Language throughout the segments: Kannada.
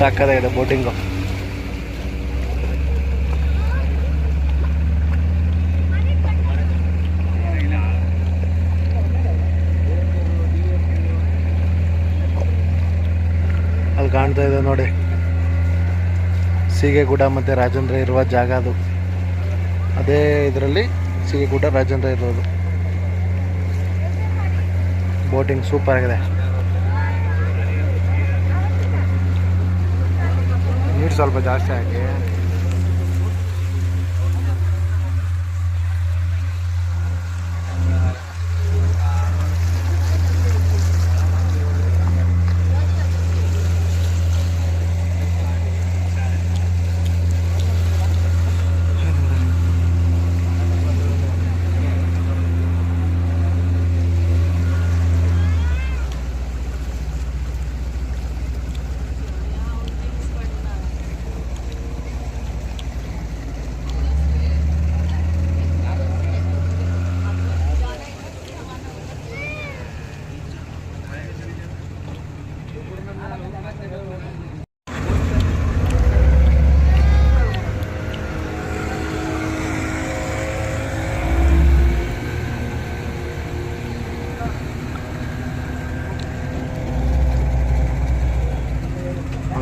ಸಾಕಾಗಿದೆ ಬೋಟಿಂಗು. ಅಲ್ಲಿ ಕಾಣ್ತಾ ಇದೆ ನೋಡಿ. ಸೀಗೆಗುಡ ಮತ್ತು ರಾಜೇಂದ್ರ ಇರುವ ಜಾಗ ಅದು. ಅದೇ ಇದರಲ್ಲಿ ಸೀಗೆಗುಡ್ಡ ರಾಜೇಂದ್ರ ಇರೋದು. ಬೋಟಿಂಗ್ ಸೂಪರ್ ಆಗಿದೆ. ನೀರು ಸ್ವಲ್ಪ ಜಾಸ್ತಿ ಆಗಿ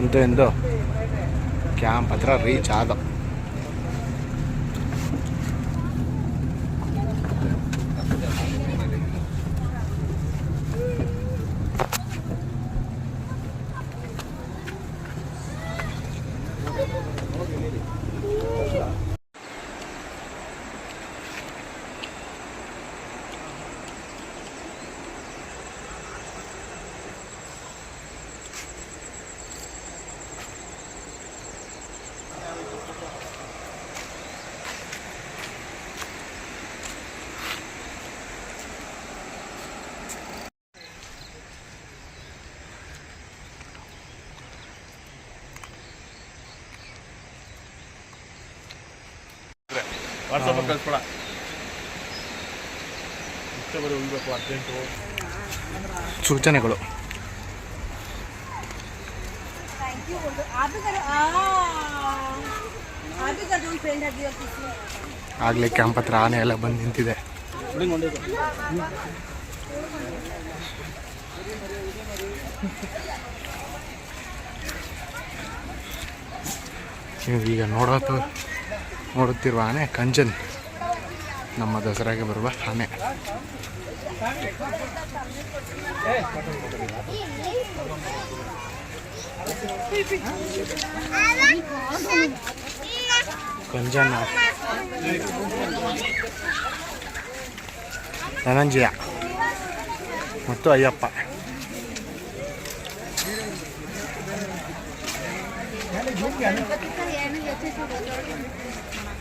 ಅಂತೂ ಎಂದು. ಕ್ಯಾಂಪ್ ಹತ್ರ ರೀಚ್ ಆದ ವಾಟ್ಸಪ್ ಕಳಿಸ್ಕೊಡ. ಸೂಚನೆಗಳು. ಆಗಲೇ ಕ್ಯಾಂಪ್ ಹತ್ರ ಆನೆ ಎಲ್ಲ ಬಂದು ನಿಂತಿದೆ. ಈಗ ನೋಡೋದು ನೋಡುತ್ತಿರುವ ಆನೆ ಕಂಚನ್ ನಮ್ಮ ದಸರಾಗೆ ಬರುವ ಆನೆ ಕಂಚನ್ ಧನಂಜಯ ಮತ್ತು ಅಯ್ಯಪ್ಪ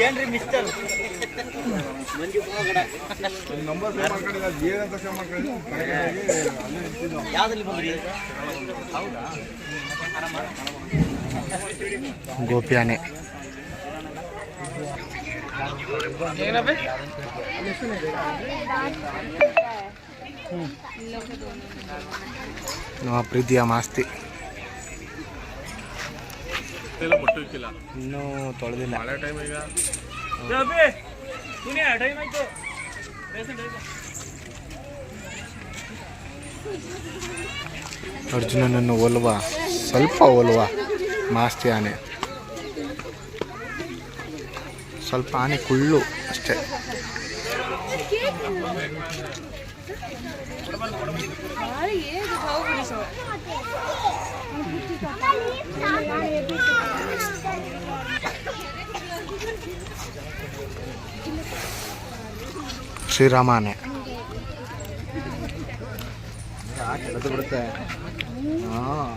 ಏನಂತ ಮಿಸ್ಟರ್ ಗೋಪಿ ಆನೆ ನಮ್ಮ ಪ್ರೀತಿಯ ಮಾಸ್ತಿ. ಬಟ್ಟು ಇಕ್ಕಿಲ್ಲ. ಇನ್ನೂ ತೊಳೆದಿಲ್ಲ. ಮಳೆ ಟೈಮ್ ಈಗ. ಟೈಮ್ ಆಯ್ತು. ಅರ್ಜುನನನ್ನು ಒಲ್ವ ಸ್ವಲ್ಪ ಒಲ್ವ ಮಾಸ್ತಿ ಆನೆ. ಸ್ವಲ್ಪ ಆನೆ ಕುಳ್ಳು ಅಷ್ಟೇ. ಶ್ರೀರಾಮ ಆನೆ ಎಳೆದು ಬಿಡುತ್ತೆ ಹಾಂ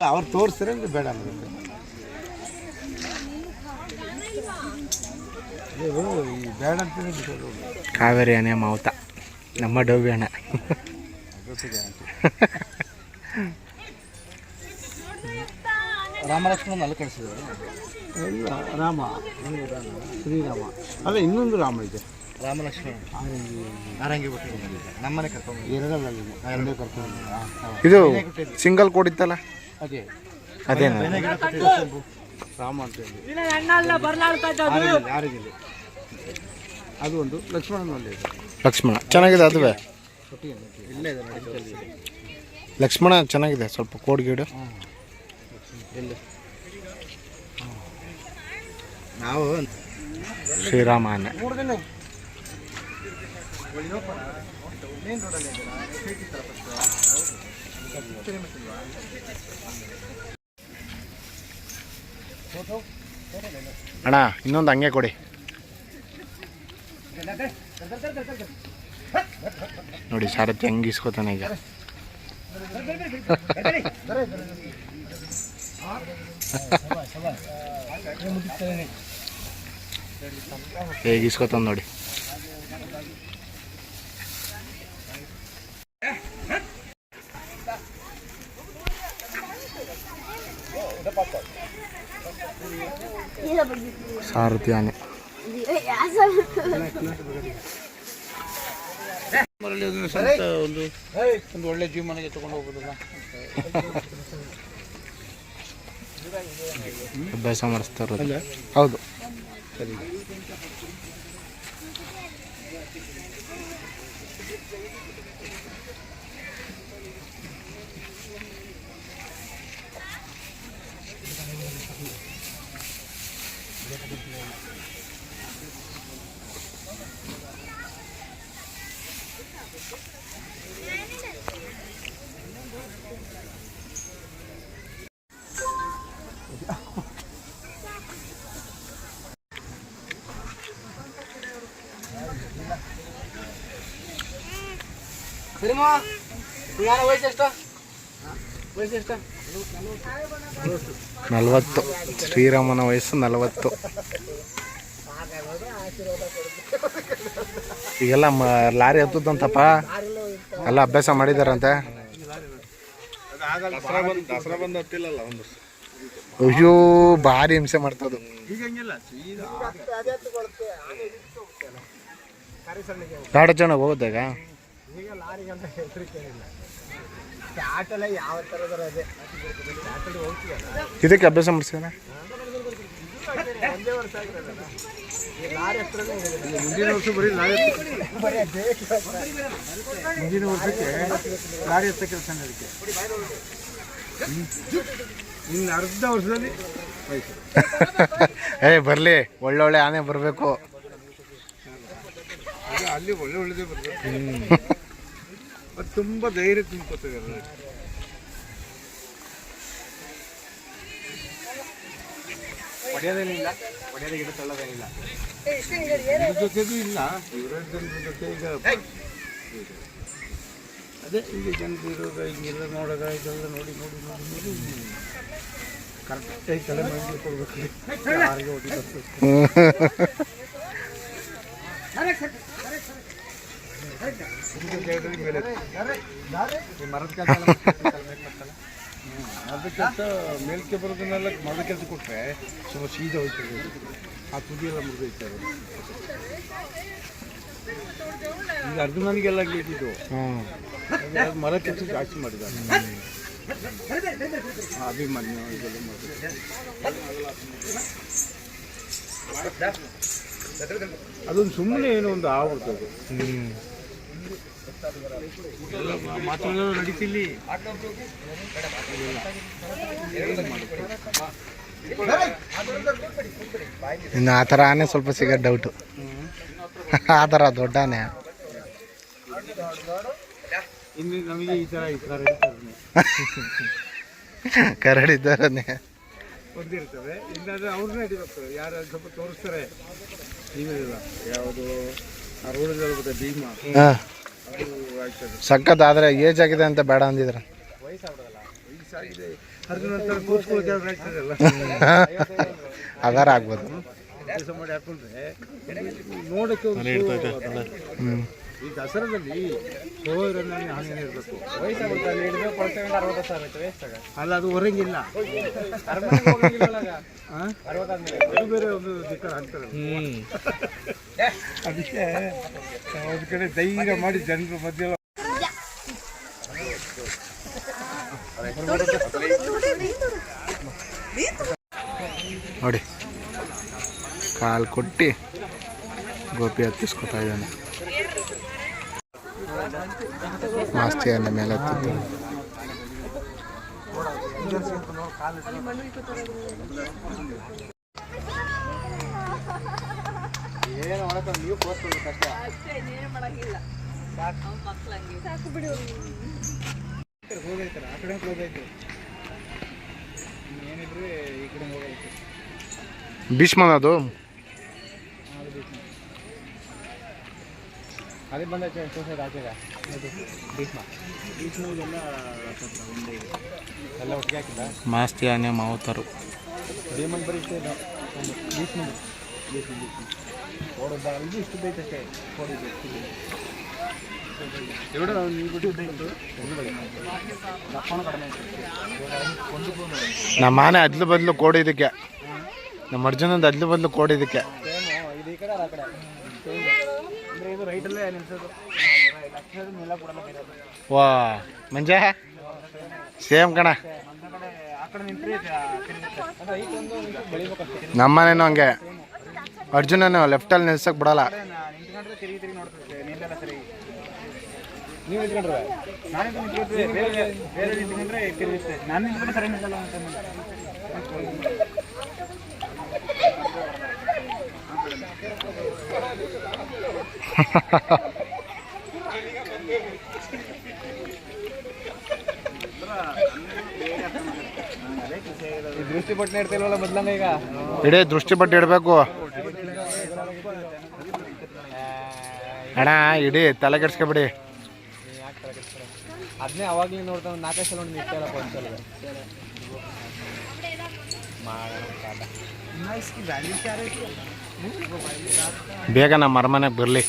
ಅವ್ರು ತೋರಿಸ್ತಾರೆ ಬೇಡ ಅಂದ್ರೆ ಇದು ಈ ಬೇಡ ಅಂತಲೇ ಬಿಟ್ಟರು ಕಾವೇರಿ ಅನೆ ಮಾವುತ. ನಮ್ಮ ಡೋಬಿ ಅಣ್ಣ. ರಾಮಲಕ್ಷ್ಮಣ ಅಲ್ಲಿ ಕಳಿಸಿದ್ರು. ಇಲ್ಲ ರಾಮ. ಶ್ರೀರಾಮ. ಅಲ್ಲ ಇನ್ನೊಂದು ರಾಮ ಇದೆ. ರಾಮಲಕ್ಷ್ಮಣ. ನಾರಂಗಿ ಬಿಟ್ಟು ನಮ್ಮನೆ ಕರ್ಕೊಂಡು ಎರಡರಲ್ಲಿ ಎರಡೇ ಕರ್ಕೊಂಡು ಇದು ಸಿಂಗಲ್ ಕೋಡ್ ಇತ್ತಲ್ಲ ಅದೇ ಅದೇನಾ ರಾಮ ಅಂತ ಹೇಳಿ. ಅದು. ಒಂದು ಲಕ್ಷ್ಮಣನಲ್ಲಿ ಇದೆ ಲಕ್ಷ್ಮಣ ಚೆನ್ನಾಗಿದೆ ಅದುವೇ? ಒಟ್ಟಿಗೆ ಇಲ್ಲೇ ಇದೆ ನಡೀತಲ್ಲಿ ಇದೆ. ಲಕ್ಷ್ಮಣ ಚೆನ್ನಾಗಿದೆ ಸ್ವಲ್ಪ ಕೋಡ್ ಗೀಡು. ಎಲ್ಲಿ? ನಾವು ಶ್ರೀರಾಮ ದಿನ. ಅಣ್ಣ ಇನ್ನೊಂದು ಹಂಗೆ ಕೊಡಿ. ನೋಡಿ ಸಾರಥಿ ಹೆಂಗೆ ಇಸ್ಕೋತಾನೆ ಈಗ. ಹೇಗೆ ಇಸ್ಕೋತಾನೆ ನೋಡಿ. ಸಾರಥಿ ಆನೆ ಒಂದು ಒಂದು ಒಳ್ಳೆ ಜೀವನಕ್ಕೆ ತಗೊಂಡು ಹೋಗೋದಲ್ಲ ಅಭ್ಯಾಸ ಮಾಡಿಸ್ತಾ ಇರೋದು ಹೌದು. ಸರಿ. ನಲವತ್ತು. ಶ್ರೀರಾಮನ ವಯಸ್ಸು ನಲವತ್ತು. ಈಗೆಲ್ಲ ಮ ಲಾರಿ ಹತ್ತದಂತಪ್ಪ. ಎಲ್ಲ ಅಭ್ಯಾಸ ಮಾಡಿದಾರಂತೆ. ಅಯ್ಯೋ ಭಾರಿ ಹಿಂಸೆ ಮಾಡ್ತದ್ದು ಎರಡು ಜನ ಅಯ್ಯೋ ಭಾರಿ ಲಾರಿಗೆ ಅಂತ ಹೆಸರು ಜನ ಹೋದಾಗ ಯಾವ ಥರದ ಅದೇ. ಇದಕ್ಕೆ ಅಭ್ಯಾಸ ಮಾಡಿಸ್ಯಾನ ಮುಂದಿನ ವರ್ಷ ಬರೀ ಲಾರಿ ಮುಂದಿನ ವರ್ಷಕ್ಕೆ ಲಾರಿ ಹತ್ತ ಕೆಲಸ ಅದಕ್ಕೆ ಇನ್ನು ಅರ್ಧ ವರ್ಷದಲ್ಲಿ ಏ ಬರಲಿ. ಒಳ್ಳೊಳ್ಳೆ ಆನೆ ಬರಬೇಕು. ಅದು ಅಲ್ಲಿ ಒಳ್ಳೆ ಒಳ್ಳೆದೇ ಬರ್ತದೆ ಅದು ತುಂಬ ಧೈರ್ಯ ತುಂಬ್ಕೊತದೆ ಹೊಡೆಯೋದೇನಿಲ್ಲ ಹೊಡೆಯೋದೇ ಗಿಡ ತಳ್ಳೋದೇನಿಲ್ಲ. ಇವ್ರ ಜೊತೆಗೂ ಇಲ್ಲ ಇವರ ಜೊತೆ ಈಗ ಅದೇ ಈಗ ಜನರು ಇರೋದು ಹಿಂಗೆಲ್ಲ ನೋಡೋದ ಇದೆಲ್ಲ ನೋಡಿ ನೋಡಿ ನೋಡಿ ನೋಡಿ. ಕರೆಕ್ಟಾಗಿ ತಲೆ ಮಾಡಿ ಕೊಡ್ಬೇಕು ಯಾರಿಗೆ ಕೆಲಸ ಮೇಲ್ಕೆ ಬರೋದನ್ನೆಲ್ಲ ಮರದ ಕೆಲಸ ಕೊಟ್ಟರೆ ಸ್ವಲ್ಪ ಸೀದಾ ಹೋಯ್ತದೆ ಆ ತುದಿ ಎಲ್ಲ ಮುರಿದೈತೆ ಈಗ ಅರ್ಧ ಮನೆಗೆಲ್ಲ ಗೆದ್ದಿದ್ದು ಹ್ಞೂ ಮರ ಕೆಲಸ ಜಾಸ್ತಿ ಮಾಡಿದ್ದಾರೆ ಅಭಿಮಾನ್ಯ ಇದೆಲ್ಲ ಮಾಡಿದ್ರು ಅದೊಂದು ಸುಮ್ಮನೆ ಏನೋ ಒಂದು ನಡೀತಿಲ್ಲಿ ಇನ್ನು ಆ ಥರ ಆನೆ ಸ್ವಲ್ಪ ಸಿಗ ಡೌಟು ಆ ಥರ ದೊಡ್ಡ ಆನೆ ಕರಡಿದ್ದಾರನೆ ಹೊಂದಿರ್ತವೆ ಇಲ್ಲಾಂದ್ರೆ ಅವ್ರನ್ನೇ ಹಿಡಿಬೇಕು ಯಾರು ಸ್ವಲ್ಪ ತೋರಿಸ್ತಾರೆ. ಯಾವುದು ಆ ರೋಡ್ ಭೀಮಾ ಸಖತ್ ಆದರೆ ಏಜ್ ಆಗಿದೆ ಅಂತ ಬೇಡ ಅಂದಿದ್ರ. ವಯಸ್ಸಾಗಿದೆ ಅದ್ರ ಆಗ್ಬೋದು. ಹ್ಞೂ ಈ ದಸರಾದಲ್ಲಿ ಇರಬೇಕು ಅಲ್ಲ ಅದು ಹೊರಂಗಿಲ್ಲ? ಅದು ಬೇರೆ ಒಂದು ದಿಕ್ಕ ಹಾಕ್ತಾರೆ. ಅದಕ್ಕೆ ಒಂದು ಕಡೆ ಧೈರ್ಯ ಮಾಡಿ ಜನರ ಮಧ್ಯೆ ನೋಡಿ, ಕಾಲು ಕೊಟ್ಟು ಗೋಪಿ ಹತ್ತಿಸ್ಕೊತಾ ಇದ್ದಾನೆ. ಮಾಸ್ತಿಯನ್ನ ಮೇಲೆ ಏನು ಮಾಡಕ್ಕೆ ನೀವು ಪೋಸ್ಟ್ ಕಷ್ಟ ಅಷ್ಟೇ ಹೋಗೈತಾರೆ ಆ ಕಡೆ ಹೋಗೈತೆ ಏನಿದ್ರೆ ಈ ಕಡೆ ಹೋಗೈತೆ ಭೀಷ್ಮನ ಅದು? ಅದೇ ಬಂದ ಸೋಸೈಡ್ ಆಚೆಗ. ಭೀಷ್ಮ. ಭೀಷ್ಮ ಇದೆಲ್ಲ ಒಂದೇ ಇದೆ. ಎಲ್ಲ ಒಟ್ಟಿಗೆ ಹಾಕಿದ್ದ? ಮಾಸ್ತಿ ಆನೆ ಮಾವತರು. ಭೀಮನ್ ಬರೀ ಇಷ್ಟೇ ಭೀಷ್ಮ ಭೀಷ್ಮ ಭೀಷ್ಮ. ಇಷ್ಟು ಬೇಕಷ್ಟೇ ಒಂದು ನಮ್ಮ ಮನೆ ಅದ್ಲು ಬದಲು ಕೋಡಿದಕ್ಕೆ. ನಮ್ಮ ಅರ್ಜುನದ ಅದ್ಲು ಬದಲು ಕೋಡಿದಕ್ಕೆ. ವಾ, ಮಂಜ? ಸೇಮ್ ಕಣ. ನಮ್ಮನೇನು ಹಂಗೆ. ಅರ್ಜುನನು ಲೆಫ್ಟಲ್ಲಿ ನಿಲ್ಸಕ್ಕೆ ಬಿಡಲ್ಲ. ಇಡೀ ದೃಷ್ಟಿ ಬಟ್ಟೆ ನೋಡ್ತದೆ ನಿಲ್ಲೆಲ್ಲ ಸರಿ ನೀವು ನಿಂತ್ಕೊಂಡ್ರೆ ನಾನು ನಿಂತ್ಕೊಂಡ್ರೆ ಬೇರೆ ಬೇರೆ ನಿಂತ್ಕೊಂಡ್ರೆ ತಿರುಗುತ್ತೆ ನಾನು ನಿಂತ್ಕೊಂಡ್ರೆ ಸರಿ ನಿಂತಲ್ಲ ಅಂತ ದೃಷ್ಟಿ ಪಟ್ಟು ಇಡ್ತಿಲ್ವಲ್ಲ ಮೊದ್ಲಂಗ ಈಗ ಇಡೀ ದೃಷ್ಟಿ ಪಟ್ಟು ಇಡಬೇಕು ಅಣ್ಣ ಇಡೀ ತಲೆ ಕೆಡ್ಸ್ಕೊಬಿಡಿ. ಅದನ್ನೇ ಅವಾಗಲೇ ನೋಡ್ತಾ ಒಂದು ನಾಲ್ಕೈದು ಸಲ ಬೇಗ ನಮ್ಮ ಅರಮನೆಗೆ ಬರಲಿ.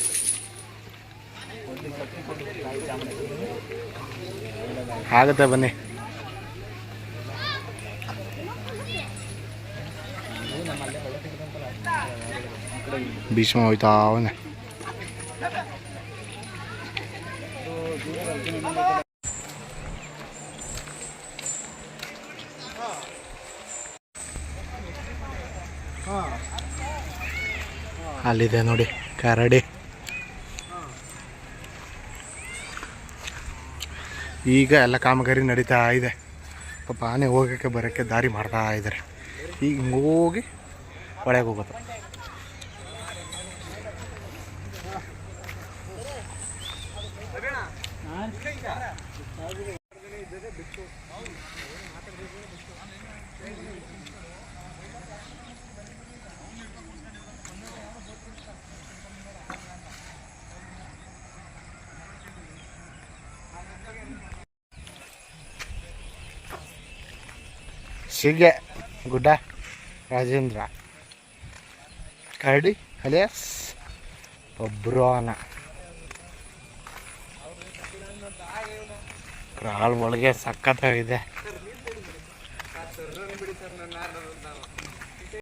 ಆಗುತ್ತೆ ಬನ್ನಿ. ಭೀಷ್ಮ ಹೋಯ್ತಾ ಅವನೇ. ಅಲ್ಲಿದೆ ನೋಡಿ, ಕರಡಿ. ಈಗ ಎಲ್ಲ ಕಾಮಗಾರಿ ನಡೀತಾ ಇದೆ. ಪಾಪ ಆನೆ ಹೋಗೋಕ್ಕೆ ಬರೋಕ್ಕೆ ದಾರಿ ಮಾಡ್ತಾ ಇದ್ದಾರೆ ಈಗ ಹಿಂಗ್ ಒಳಗೆ ಹೋಗೋದು. ಸಿಗೆ ಗುಡ್ಡ ರಾಜೇಂದ್ರ. ಕರಡಿ ಅಲಿಯಾಸ್ ಒಬ್ರೋನ ಕ್ರಾಲ್ ಒಳಗೆ ಸಖತ್ತಾಗಿದೆ.